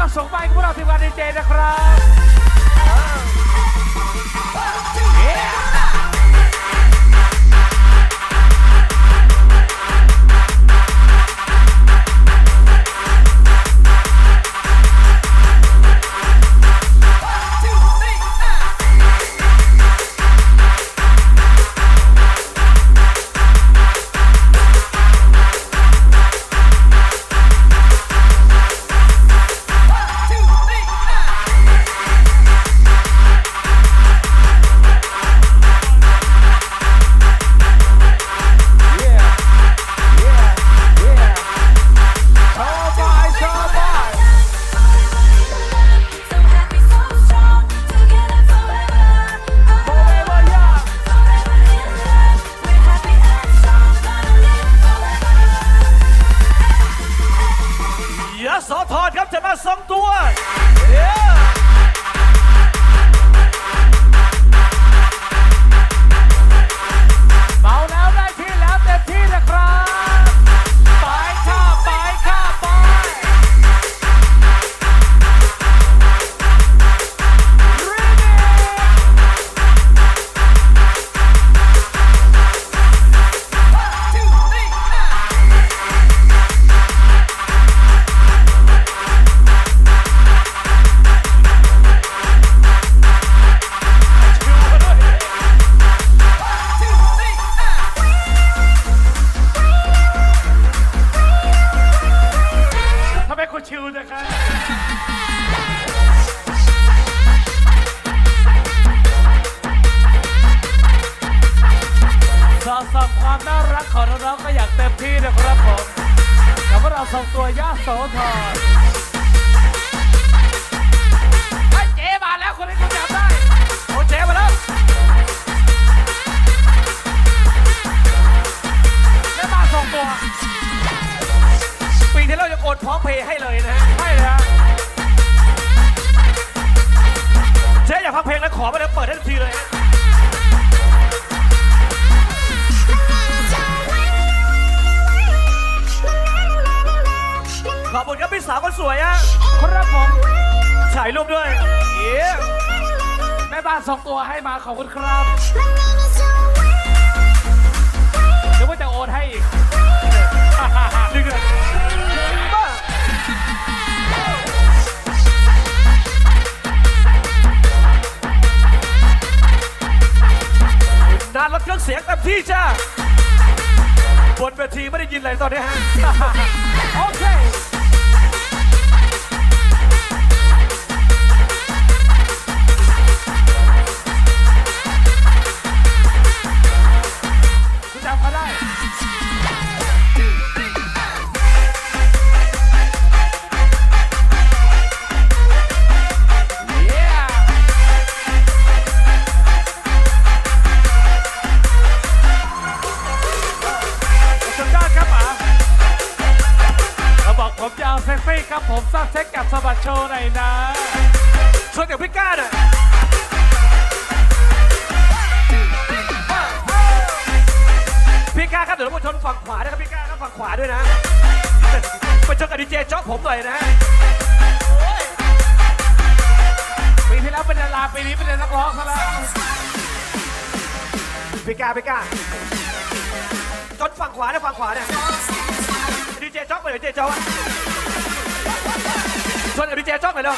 ก็ส่งไปให้พวกเราทีมงานดีเจนะครับ สะสมความน่ารักของน้องๆก็อย่างเต็มที่นะครับผมกับพวกเราสองตัวย่าโสธรเฮ้ยเจ๊มาแล้วคนนี้คุณจำได้โอ้เจ๊มาแล้วแล้วมาสองตัวปีที่เราจะโอนพร้อมเพย์ให้เลยนะฮะใช่เลยฮะเจ๊อยากฟังเพลงแล้วขอมาแล้วเปิดให้ทันทีเลยฮะ ขอบคุณครับพี่สาวคนสวยฮะครับผมถ่ายรูปด้วยเอ๊ะแม่บ้านสองตัวให้มาขอบคุณครับเดี๋ยวว่าจะโอนให้อีกหนึ่งเดือนบ้านานลดเครื่องเสียงเต็มที่จ้าบนเวทีไม่ได้ยินอะไรตอนนี้ฮะ พีก้าพีก้าจนฝั่งขวาเนี่ยฝั่งขวาเนี่ยดีเจจ๊อกไปเลยเจจ๊อกชวนกับดีเจจ๊อกไปเลย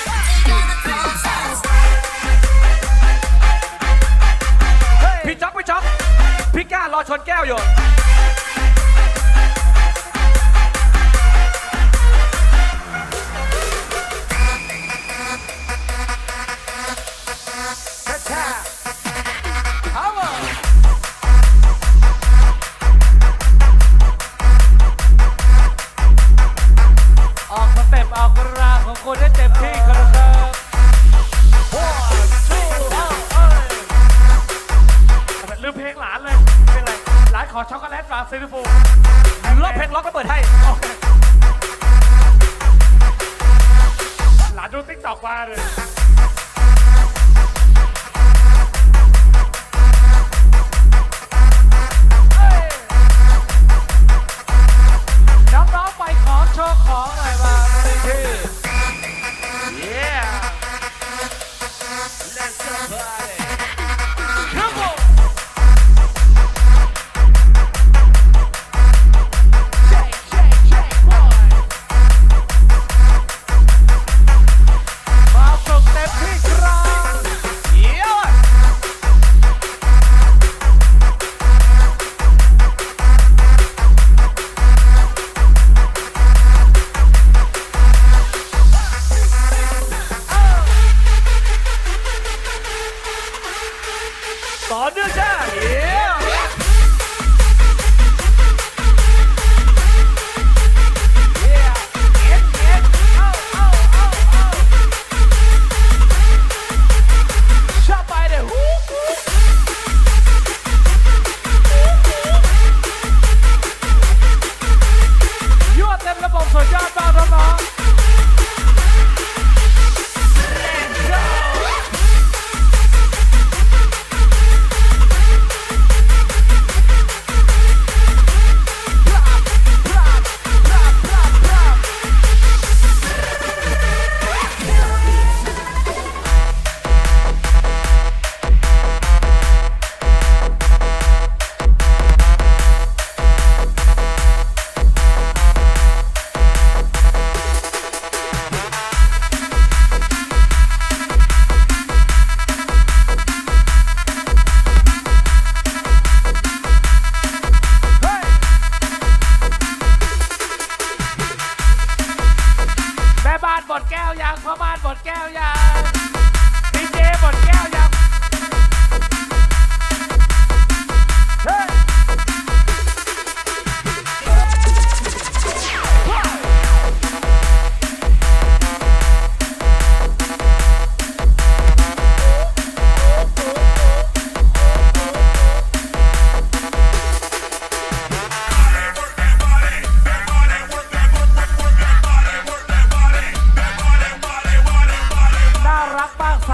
พี่จ๊อกพี่จ๊อกพี่ก้ารอชนแก้วอยู่ ซิลิฟูรอกเพลงล็อกก็เปิด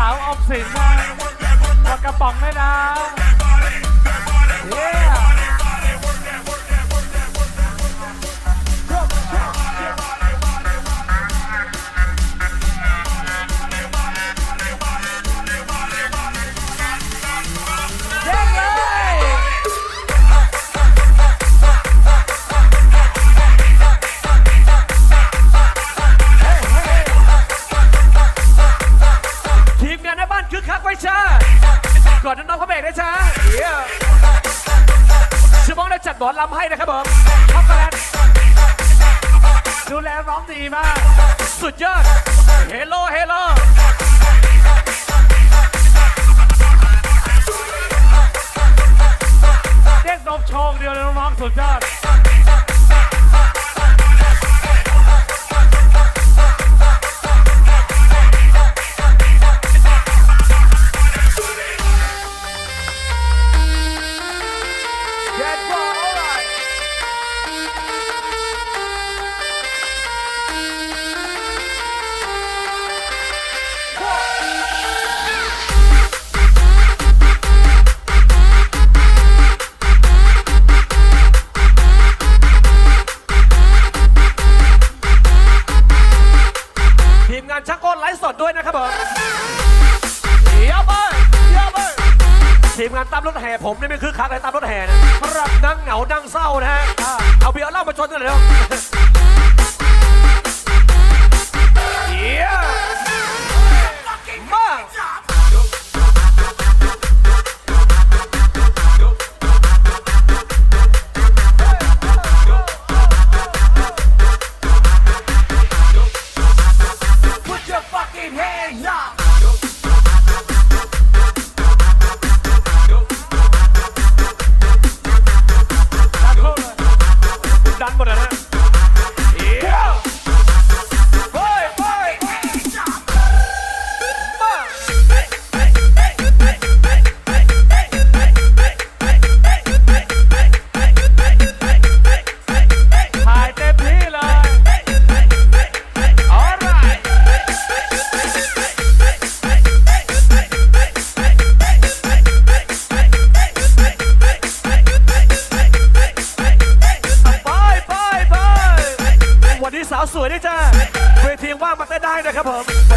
าวออมสินนหมดกระป๋องด้วยนะ เหมอลำให้นะครับผมช็อกโกแลตดูแลน้องดีมาก สุดยอด เฮลโลเฮลโลเด็กนมโชงเดียวเลยน้องๆสุดยอด สวยด้วยจ้าเวทีว่างมาเต้นได้นะครับผม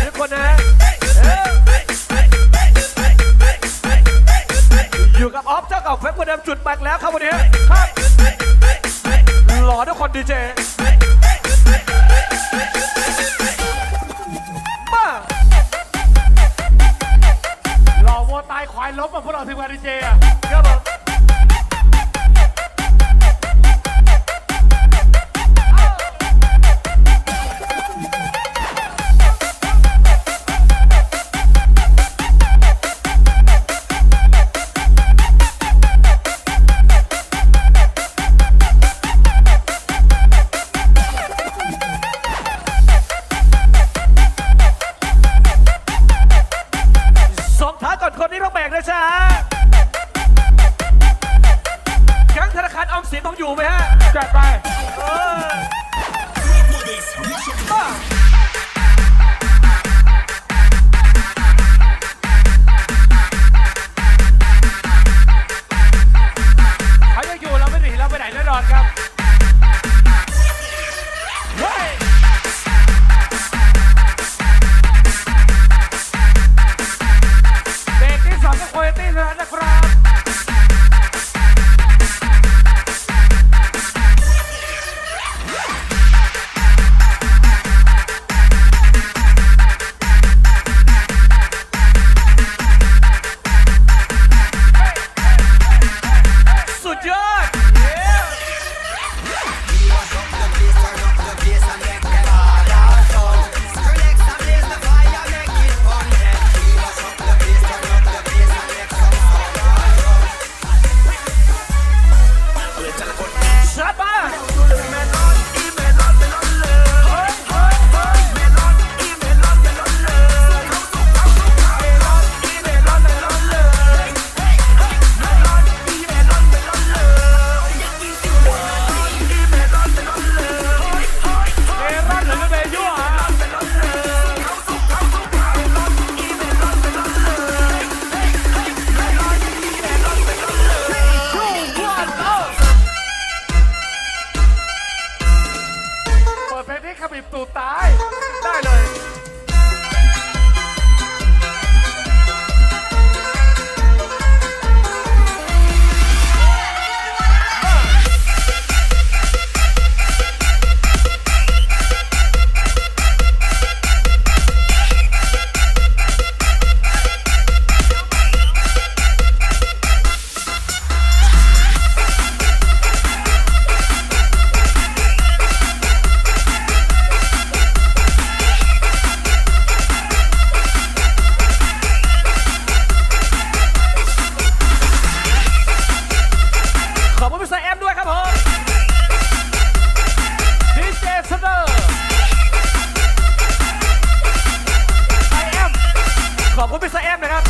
ขอบคุณพี่สายแอมนะครับ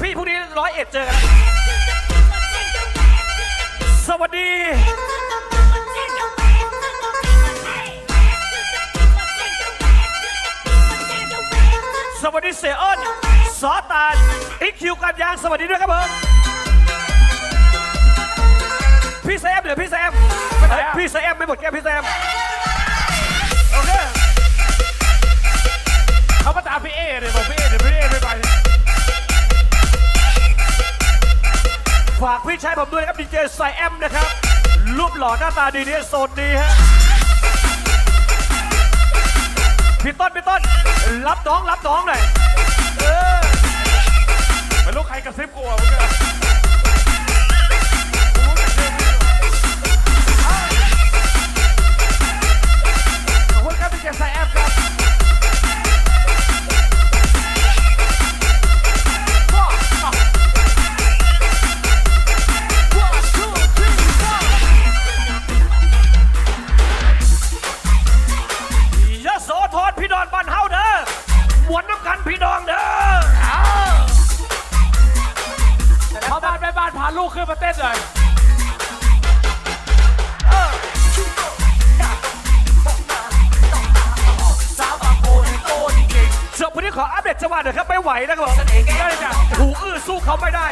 พี่พรุ่งนี้ร้อยเอ็ดเจอกันนะสวัสดี สวัสดีเสียอ้นซอตานอีคิวกันยางสวัสดีด้วยครับผมพี่แซมเดี๋ยวพี่แซมไปไหนอะพี่แซมไม่หมดแก้วพี่แซมโอเคเขามาตามพี่เอเลยบอกพี่ ฝากพี่ชายผมด้วยนะครับดีเจไซแอมนะครับรูปหล่อหน้าตาดีเนี่ยโซนดีฮะพี่ต้นพี่ต้น รับน้องรับน้องหน่อยเออไม่รู้ใครกระซิบกูอะมื่อกี้กูรู้จักชื่อพี่ขอบคุณครับดีเจไซแอม ลูกขึ้นมาเต้นเลยเออเจ้าวันนี้ขออัปเดตจังหวะหน่อยครับไม่ไหวนะครับผมได้เลยจ้ะหูอื้อสู้เขาไม่ได้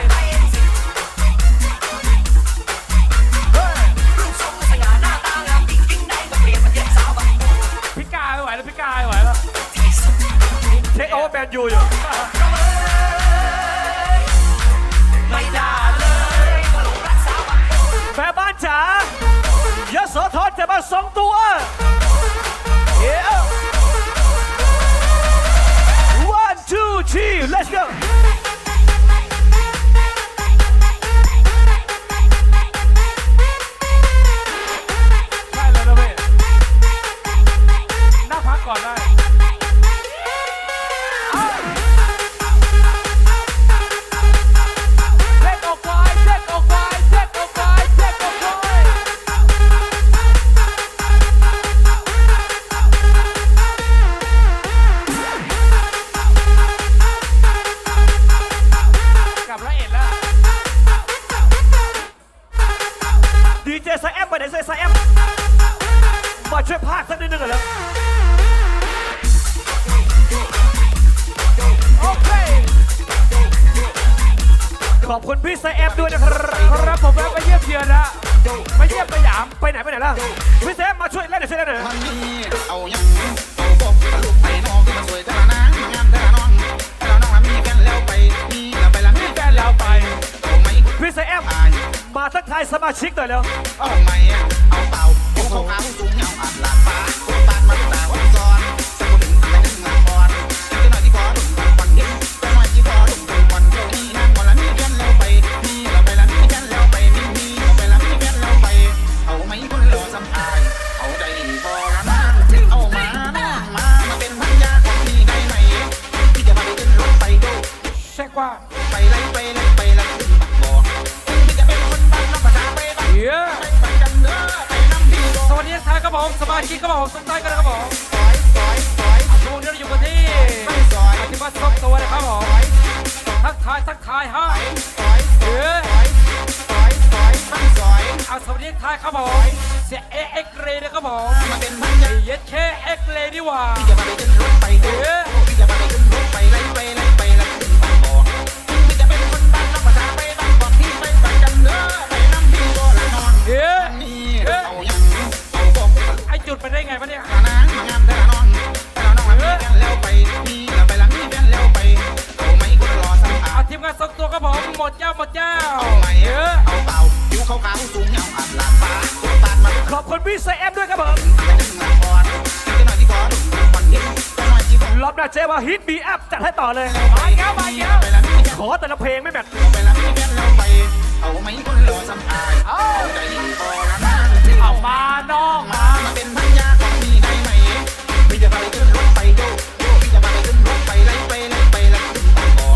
พี่กาไม่ไหวแล้วพี่กาไม่ไหวแล้วเทคโอเวอร์แมนยูอยู่ แม่บ้านจ๋ายะโสธรจะมาสองตัวเฮ้ย one two three let's go ช่วยพากสักนิดนึงเหรอขอบคุณพี่ไซเอฟด้วยนะครับผมแวะไปเยี่ยมเพียนนะไปเยี่ยมไสยามไปไหนไปไหนล่ะพี่ไซเอฟมาช่วยเล่นหน่อยช่วยเล่นหน่อยแล้วไปนพี่ไซเอฟมาทักทายสมาชิกหน่อยเร็วเอาไหมเอาเปา ของอาผู้สูงเงาอาจหลากฟ้า ฮิตบีแอัจัดให้ต่อเลย มาแล้วมาแล้วขอแต่ละเพลงไม่แบทเอาไม้คนรอสำอายเอาใจพอละนั่งเอามานอกมาเป็นพันยาของมีใด้ไหมพี่จะไปขึ้นรถไปโยโยพี่จะไปจนรถไปไล่ไปไล่ไปไล่ม่อ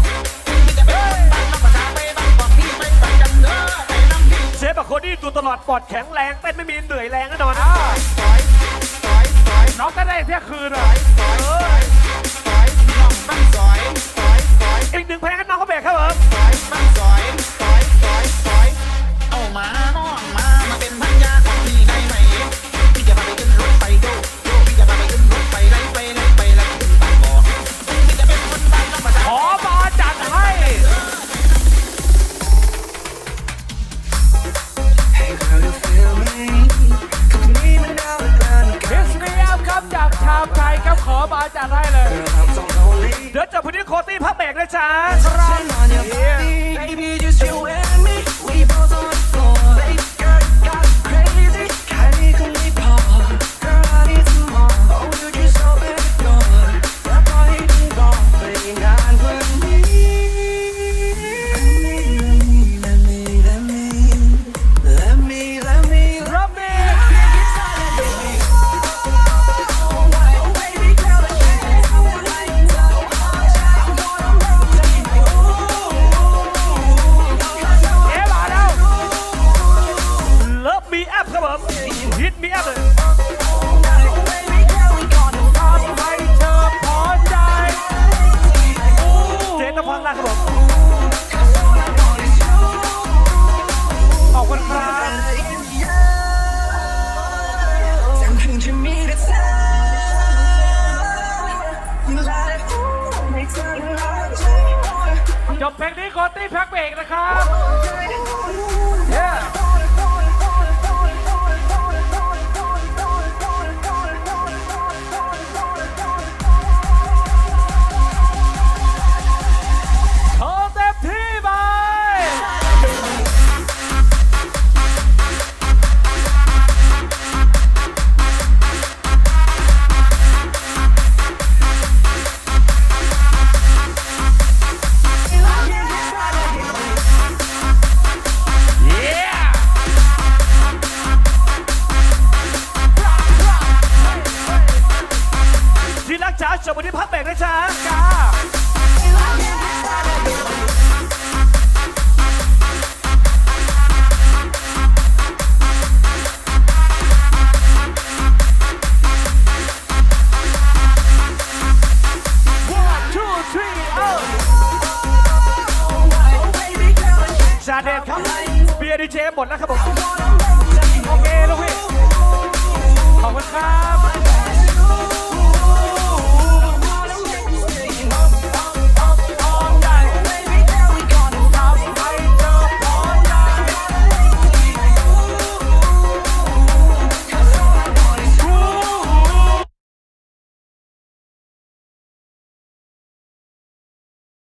พี่จะไปบางรับปราไปบ้านพี่ไปบางจำเนื้ไปน้ำพี่เชฟะโคดี้ตัวตลอดปอดแข็งแรงเต้นไม่มีเหนื่อยแรงแน่นอนน้องก็ได้เที่ยงคืนอะ อีกหนึ่งเพลงให้น้องเขาแบกครับผมสวยำจากชาวไทยครัขอมาจากได้เลย เดี๋ยวจบพอดีโคตี้พักเบรกนะจ๊ะครับ